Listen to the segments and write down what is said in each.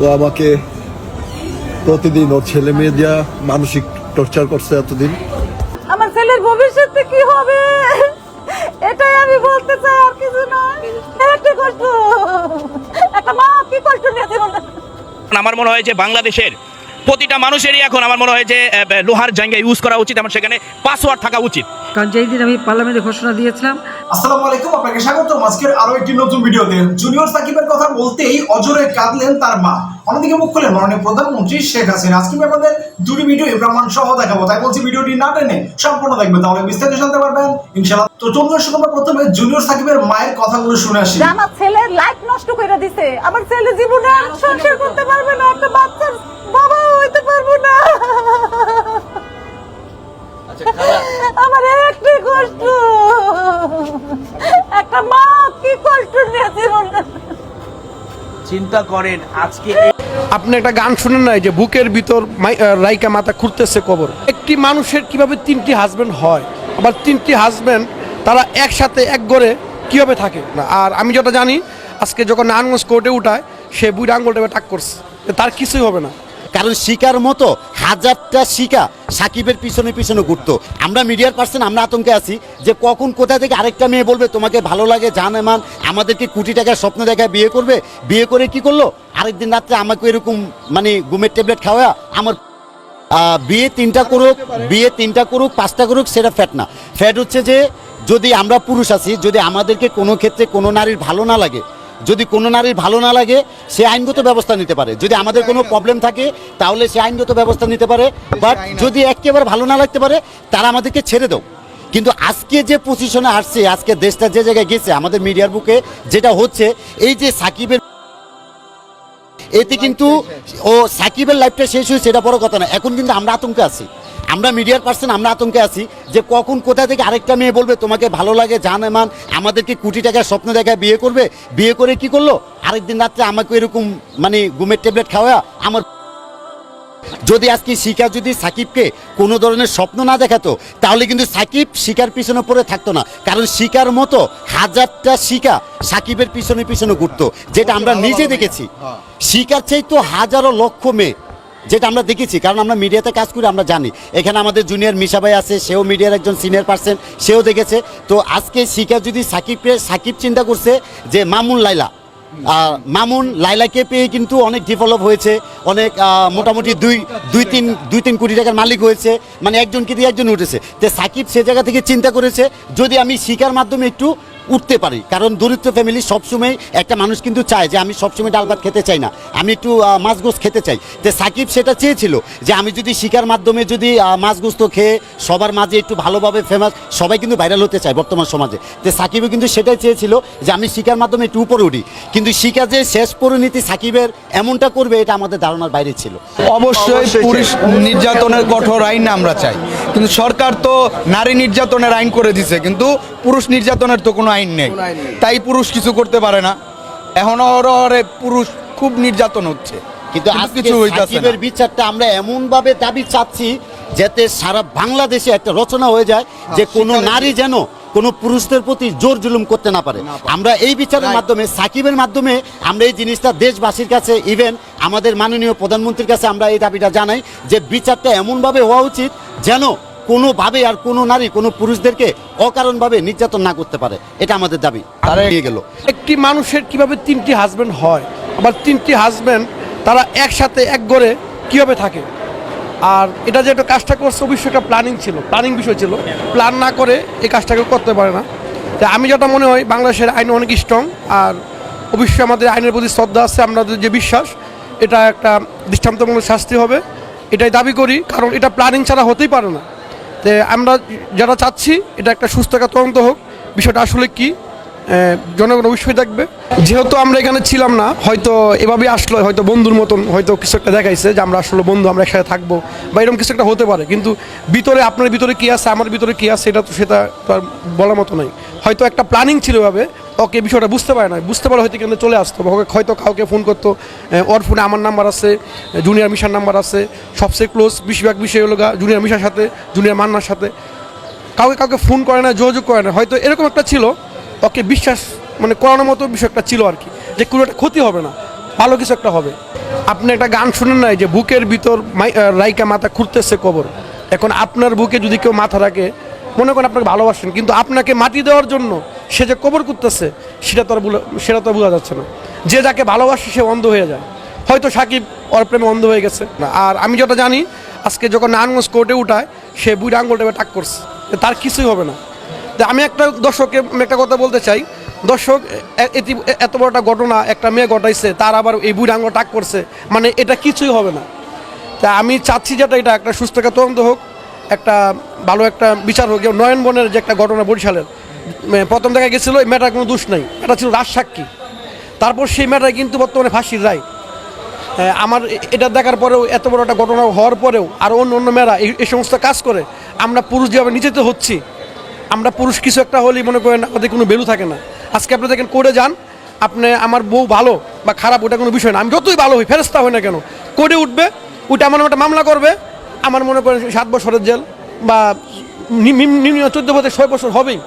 ও আমাকে প্রতিদিন ওর ছেলে মেয়ে দিয়া মানসিক টর্চার করছে এতদিন। আমার ছেলের ভবিষ্যতে কি হবে? এটাই আমি বলতে চাই আর কিছু না। একটা কষ্ট। একটা মা কি কষ্ট নিয়ে জীবনে আমার মনে হয় যে বাংলাদেশের প্রতিটা মানুষেরই এখন আমার মনে হয় যে লোহার জায়গায় ইউজ করা উচিত। আমার সেখানে পাসওয়ার্ড থাকা উচিত। কারণ যেই দিন আমি পার্লামেন্টে ঘোষণা দিয়েছিলাম আসসালামু আলাইকুম আপনাকে স্বাগত আজকের আরও একটি নতুন ভিডিওতে জুনিয়র সাকিবের কথা বলতেই অজরে কাঁদলেন তার মা। অন্যদিকে মুখ খুলেন মাননীয় প্রধানমন্ত্রী শেখ হাসিনা। আজকে আমি আপনাদের দুটি ভিডিও প্রমাণ সহ দেখাবো। তাই বলছি ভিডিওটি না টেনে সম্পূর্ণ দেখবেন তাহলে বিস্তারিত জানতে পারবেন। ইনশাআল্লাহ। তো চলুন দর্শক আমরা প্রথমে জুনিয়র সাকিবের মায়ের কথাগুলো শুনে আসি। আমার ছেলের লাইফ নষ্ট করে দিছে। আমার ছেলে জীবনে আর সংসার করতে পারবে না। একটা বাচ্চার বাবা হইতে পারব না। আমার একটি কষ্ট। একটা মা কি কষ্ট নিয়ে জীবনে চিন্তা করেন আজকে আপনি একটা গান শুনেন নাই যে বুকের ভিতর রাইকা মাথা খুঁড়তেছে কবর? একটি মানুষের কীভাবে তিনটি হাজবেন্ড হয়? আবার তিনটি হাজবেন্ড তারা একসাথে এক গড়ে কীভাবে থাকে? না আর আমি যেটা জানি আজকে যখন নারায়ণগঞ্জ কোর্টে উঠায় সে বুড়ি আঙ্গুলটা টাক করছে। তার কিছুই হবে না। কারণ শিকার মতো হাজারটা শিকা সাকিবের পিছনে পিছনে ঘুরতো। আমরা মিডিয়ার পার্সন আমরা আতঙ্কে আছি যে কখন কোথা থেকে আরেকটা মেয়ে বলবে, তোমাকে ভালো লাগে, জান এমান, আমাদেরকে কোটি টাকার স্বপ্ন দেখায় বিয়ে করবে। বিয়ে করে কি করল? আরেকদিন রাত্রে আমাকে এরকম মানে ঘুমের ট্যাবলেট খাওয়া, আমার বিয়ে তিনটা করুক, বিয়ে তিনটা করুক, পাঁচটা করুক, সেটা ফ্যাট না। ফ্যাট হচ্ছে যে, যদি আমরা পুরুষ আছি, যদি আমাদেরকে কোনো ক্ষেত্রে কোনো নারীর ভালো না লাগে যদি কোনো নারীর ভালো না লাগে, সে আইনগত ব্যবস্থা নিতে পারে। যদি আমাদের কোনো প্রবলেম থাকে, তাহলে সে আইনগত ব্যবস্থা নিতে পারে। বাট যদি একেবারে ভালো না লাগতে পারে, তারা আমাদেরকে ছেড়ে দাও। কিন্তু আজকে যে পজিশনে আসছে, আজকে দেশটা যে জায়গায় গেছে, আমাদের মিডিয়ার বুকে যেটা হচ্ছে, এই যে সাকিবের এতে কিন্তু ও সাকিবের লাইফটা শেষ হয়েছে সেটা বড় কথা না। এখন কিন্তু আমরা আতঙ্কে আছি। আমরা মিডিয়ার পার্সন আমরা আতঙ্কে আছি যে কখন কোথা থেকে আরেকটা মেয়ে বলবে, তোমাকে ভালো লাগে, জান এমান আমাদেরকে কোটি টাকার স্বপ্ন দেখায় বিয়ে করবে। বিয়ে করে কি করল? আরেকদিন রাত্রে আমাকে এরকম মানে গুমের ট্যাবলেট খাওয়া আমার যদি আজকে শিকা যদি সাকিবকে কোনো ধরনের স্বপ্ন না দেখাতো তাহলে কিন্তু সাকিব শিকার পিছনে পড়ে থাকতো না। কারণ শিকার মতো হাজারটা শিকা সাকিবের পিছনে পিছনে ঘুরতো যেটা আমরা নিজে দেখেছি। শিকার চেয়ে তো হাজারো লক্ষ মেয়ে যেটা আমরা দেখেছি কারণ আমরা মিডিয়াতে কাজ করি আমরা জানি। এখানে আমাদের জুনিয়র মিশা ভাই আছে সেও মিডিয়ার একজন সিনিয়র পার্সন সেও দেখেছে। তো আজকে শিকার যদি সাকিবকে সাকিব চিন্তা করছে যে মামুন লাইলা মামুন লাইলাকে পেয়ে কিন্তু অনেক ডেভেলপ হয়েছে, অনেক মোটামুটি দুই দুই তিন দুই তিন কোটি টাকার মালিক হয়েছে মানে একজনকে দিয়ে একজন উঠেছে। তো সাকিব সে জায়গা থেকে চিন্তা করেছে, যদি আমি শিকার মাধ্যমে একটু উঠতে পারি। কারণ দরিদ্র ফ্যামিলি সবসময় একটা মানুষ কিন্তু চায় যে আমি সবসময় ডাল ভাত খেতে চাই না। আমি একটু আহ, মাছ গোস খেতে চাই। তো সাকিব সেটা চেয়েছিল যে আমি যদি শিকার মাধ্যমে যদি আহ, মাছ গোস্ত খেয়ে সবার মাঝে একটু ভালোভাবে ফেমাস সবাই কিন্তু ভাইরাল হতে চায় বর্তমান সমাজে। তো সাকিবও কিন্তু সেটাই চেয়েছিল যে আমি শিকার মাধ্যমে একটু উপরে উঠি। কিন্তু শিকার যে শেষ পরিণতি সাকিবের এমনটা করবে এটা আমাদের ধারণার বাইরে ছিল। অবশ্যই পুরুষ নির্যাতনের কঠোর আইন আমরা চাই। কিন্তু সরকার তো নারী নির্যাতনের আইন করে দিছে কিন্তু পুরুষ নির্যাতনের তো কোনো আইন নেই। তাই পুরুষ কিছু করতে পারে না। এখন অহরহরে পুরুষ খুব নির্যাতন হচ্ছে। কিন্তু আজকে কিছু হইতাছে সাকিবের বিচারটা আমরা এমন ভাবে দাবি চাচ্ছি যাতে সারা বাংলাদেশে একটা রচনা হয়ে যায় যে কোনো নারী যেন কোনো পুরুষদের প্রতি জোর জুলুম করতে না পারে। আমরা এই বিচারের মাধ্যমে সাকিবের মাধ্যমে আমরা এই জিনিসটা দেশবাসীর কাছে ইভেন আমাদের মাননীয় প্রধানমন্ত্রীর কাছে আমরা এই দাবিটা জানাই যে বিচারটা এমনভাবে হওয়া উচিত যেন কোনোভাবে আর কোনো নারী কোনো পুরুষদেরকে অকারণভাবে নির্যাতন না করতে পারে। এটা আমাদের দাবি। তারা গেল। একটি মানুষের কীভাবে তিনটি হাজব্যান্ড হয়? আবার তিনটি হাজব্যান্ড তারা একসাথে এক গড়ে কীভাবে থাকে? আর এটা যে একটা কাজটা করছে অবশ্যই একটা প্ল্যানিং ছিল। প্ল্যানিং বিষয় ছিল। প্ল্যান না করে এই কাজটাকে করতে পারে না। তাই আমি যেটা মনে হয় বাংলাদেশের আইন অনেক স্ট্রং আর অবশ্যই আমাদের আইনের প্রতি শ্রদ্ধা আছে আমাদের যে বিশ্বাস এটা একটা দৃষ্টান্তমূলক শাস্তি হবে। এটাই দাবি করি কারণ এটা প্ল্যানিং ছাড়া হতেই পারে না। তো আমরা যারা চাচ্ছি, এটা একটা সুস্থ তদন্ত হোক। বিষয়টা আসলে কি? জনগণ অবশ্যই দেখবে। যেহেতু আমরা এখানে ছিলাম না, হয়তো এভাবে আসলো, হয়তো বন্ধুর মতন, হয়তো কিছু একটা দেখাইছে যে আমরা আসলে বন্ধু, আমরা একসাথে থাকব, বা এরকম কিছু একটা হতে পারে। কিন্তু ভিতরে আপনার ভিতরে কী আছে, আমার ভিতরে কী আছে, এটা তো সেটা তো আর বলার মতো নয় হয়তো একটা প্ল্যানিং ছিল এভাবে ওকে বিষয়টা বুঝতে পারে না বুঝতে পারে হয়তো এখানে চলে আসতো ওকে হয়তো কাউকে ফোন করতো। ওর ফোনে আমার নাম্বার আছে জুনিয়র মিশার নাম্বার আছে, সবচেয়ে ক্লোজ বেশিরভাগ বিষয় হলো জুনিয়র মিশার সাথে, জুনিয়র মান্নার সাথে। কাউকে কাউকে ফোন করে না যোগাযোগ করে না হয়তো এরকম একটা ছিল, ওকে বিশ্বাস মানে করানোর মতো বিষয় একটা ছিল আর কি যে কোনো একটা ক্ষতি হবে না, ভালো কিছু একটা হবে। আপনি একটা গান শুনেন নাই যে বুকের ভিতর রাইকা মাথা খুঁড়তেছে কবর। এখন আপনার বুকে যদি কেউ মাথা রাখে, মনে করেন আপনাকে ভালোবাসেন, কিন্তু আপনাকে মাটি দেওয়ার জন্য সে যে কবর করতেছে, সেটা তো আর সেটা তো বোঝা যাচ্ছে না। যে যাকে ভালোবাসে, সে অন্ধ হয়ে যায়। হয়তো সাকিব ওর প্রেমে অন্ধ হয়ে গেছে। আর আমি যেটা জানি, আজকে যখন নারায়ণগঞ্জ কোর্টে উঠায়, সে বুড়ি আঙ্গুলটা টাক করছে। তার কিছুই হবে না। আমি একটা দর্শককে আমি একটা কথা বলতে চাই। দর্শক এটি- এত বড় একটা ঘটনা, একটা মেয়ে ঘটাইছে, তার আবার এই বুড়ি আঙ্গুল টাক করছে। মানে এটা কিছুই হবে না। তা আমি চাচ্ছি যেটা, এটা একটা সুস্থ তদন্ত হোক, একটা ভালো একটা বিচার হোক। নয়ন বনের যে একটা ঘটনা বরিশালের প্রথম দেখা গেছিল এই মেয়েটার কোনো দোষ নাই। এটা ছিল রাজসাক্ষী তারপর সেই মেয়েটাই কিন্তু বর্তমানে ফাঁসির রায়। আমার এটা দেখার পরেও এত বড় একটা ঘটনা হওয়ার পরেও আর অন্য অন্য মেয়েরা এই সমস্ত কাজ করে, আমরা পুরুষ যেভাবে নিচেতে হচ্ছি, আমরা পুরুষ কিছু একটা হলেই মনে করেন আমাদের কোনো ভ্যালু থাকে না। আজকে আপনি দেখেন করে যান, আপনি আমার বউ ভালো বা খারাপ ওটা কোনো বিষয় না। আমি যতই ভালো হই ফেরস্তা হই না কেন করে উঠবে ওইটা আমার একটা মামলা করবে, আমার মনে করেন সাত বছরের জেল বা নিম্ন চোদ্দ বছর, ছয় বছর হবেই।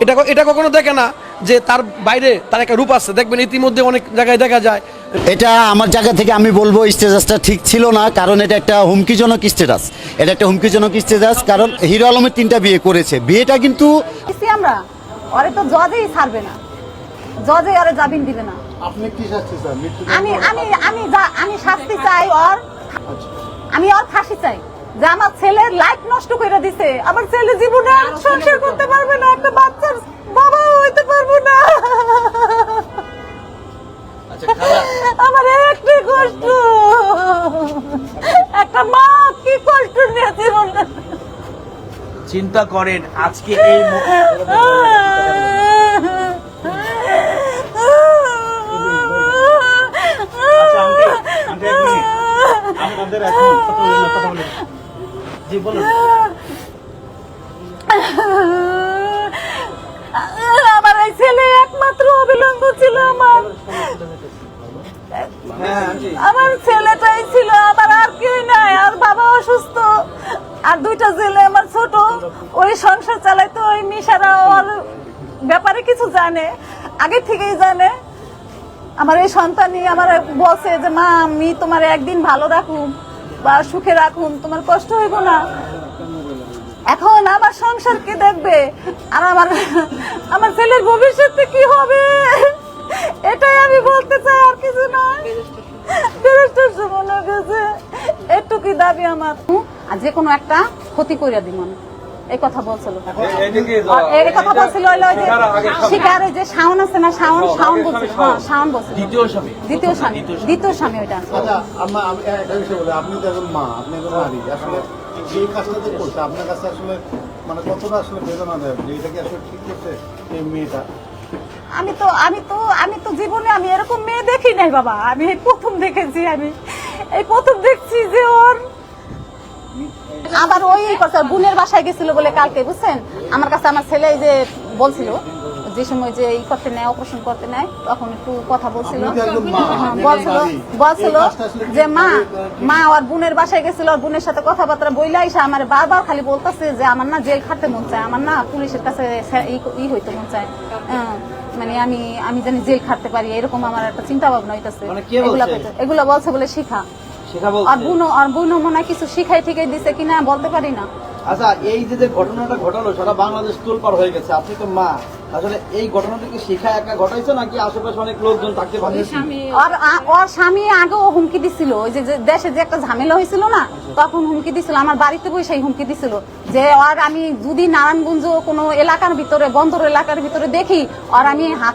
এটা এটা কখনো দেখে না যে তার বাইরে তার একটা রূপ আছে। দেখবেন ইতিমধ্যে অনেক জায়গায় দেখা যায়। এটা আমার জায়গা থেকে আমি বলব স্টেটাসটা ঠিক ছিল না কারণ এটা একটা হুমকিজনক স্টেটাস। এটা একটা হুমকিজনক স্ট্যাটাস কারণ হিরো আলমের তিনটা বিয়ে করেছে। বিয়েটা কিন্তু আমরা ওরে তো জজেই ছাড়বে না। জজে ওরে জামিন দিবে না। আপনি কি শাস্তি চান? আমি আমি আমি যা- আমি শাস্তি চাই ওর আমি ওর ফাঁসি চাই। যে আমার ছেলের লাইফ নষ্ট করে দিছে। আমার ছেলে জীবনে সংসার করতে পারবে না একটা বাচ্চার বাবা হইতে পারব না। আমার একটি কষ্ট। একটা মা কি কষ্ট নিয়ে জীবনে। চিন্তা করেন আজকে এই আচ্ছা। আপনাদের এখন কথা বলেন না, কথা বলেন। জি বলুন আমার এই ছেলে একমাত্র অবিলম্ব ছিল আমার। হ্যাঁ আমার ছেলেটাই ছিল আমার আর কেউ নাই আর বাবা অসুস্থ। আর দুইটা ছেলে আমার ছোট। ওই সংসার চালাইতো ওই মিশারা ওর ব্যাপারে কিছু জানে। আগে থেকেই জানে। আমার এই সন্তানই আমার বসে যে মা আমি তোমার একদিন ভালো রাখুন বা সুখে রাখুন, তোমার কষ্ট হইব না। এখন আমার সংসার কে দেখবে। আর আমার আমার ছেলের ভবিষ্যতে কি হবে? এটাই আমি বলতে চাই, আর কিছু নয়। একটু কি দাবি আমার। আর যে কোনো একটা ক্ষতি করিয়া দিব এই কথা বলছিল। আর এই কথা বলছিল হইল যে শিকার ওই যে শাওন আছে না শাওন শাওন বলছে হ্যাঁ শাওন বলছিল। দ্বিতীয় স্বামী। দ্বিতীয় স্বামী। দ্বিতীয় স্বামী। ওইটা। আচ্ছা আম্মা একটা বিষয় বলি আপনি তো একজন মা আপনি একজন নারী আসলে এই কাজটা যে করছে আপনার কাছে আসলে মানে কতটা আসলে বেদনা দেয় এটা কি আসলে ঠিক করছে এই মেয়েটা? আমি তো আমি তো আমি তো জীবনে আমি এরকম মেয়ে দেখি নাই বাবা। আমি এই প্রথম দেখেছি আমি এই প্রথম দেখছি যে ওর আবার ওই কথা বোনের বাসায় গেছিল বলে কালকে বুঝছেন? আমার কাছে আমার ছেলে যে বলছিল যে সময় যে এই করতে নেয় অপারেশন করতে নেয় তখন একটু কথা বলছিল। হ্যাঁ, বলছিল বলছিল যে মা মা ওর বোনের বাসায় গেছিল ওর বোনের সাথে কথাবার্তা বইলা এসে আমার বারবার খালি বলতেছে যে আমার না জেল খাটতে মন চায় আমার না পুলিশের কাছে ই- ই হইতে মন চায়। হ্যাঁ, মানে আমি আমি জানি জেল খাটতে পারি এরকম আমার একটা চিন্তা ভাবনা হইতাছে। মানে এগুলা বলছে? এগুলা বলছে বলে শেখা। আর বুনো আর বুনো মনে কিছু শিখাই ঠিকাই দিছে কিনা বলতে পারি না। আচ্ছা এই যে যে ঘটনাটা ঘটালো সারা বাংলাদেশ তোলপার হয়ে গেছে। আপনি তো মা। আসলে এই ঘটনাটা শিখা একা ঘটাইছে নাকি আশেপাশে অনেক লোকজন থাকতে পারে আর ওর স্বামী আগেও হুমকি দিছিল। ওই যে যে দেশে যে একটা ঝামেলা হয়েছিল না তখন হুমকি দিছিল। আমার বাড়িতে বসে হুমকি দিছিল। যে আর আমি যদি নারায়ণগঞ্জ কোনো এলাকার ভিতরে বন্দর এলাকার ভিতরে দেখি আর আমি হাত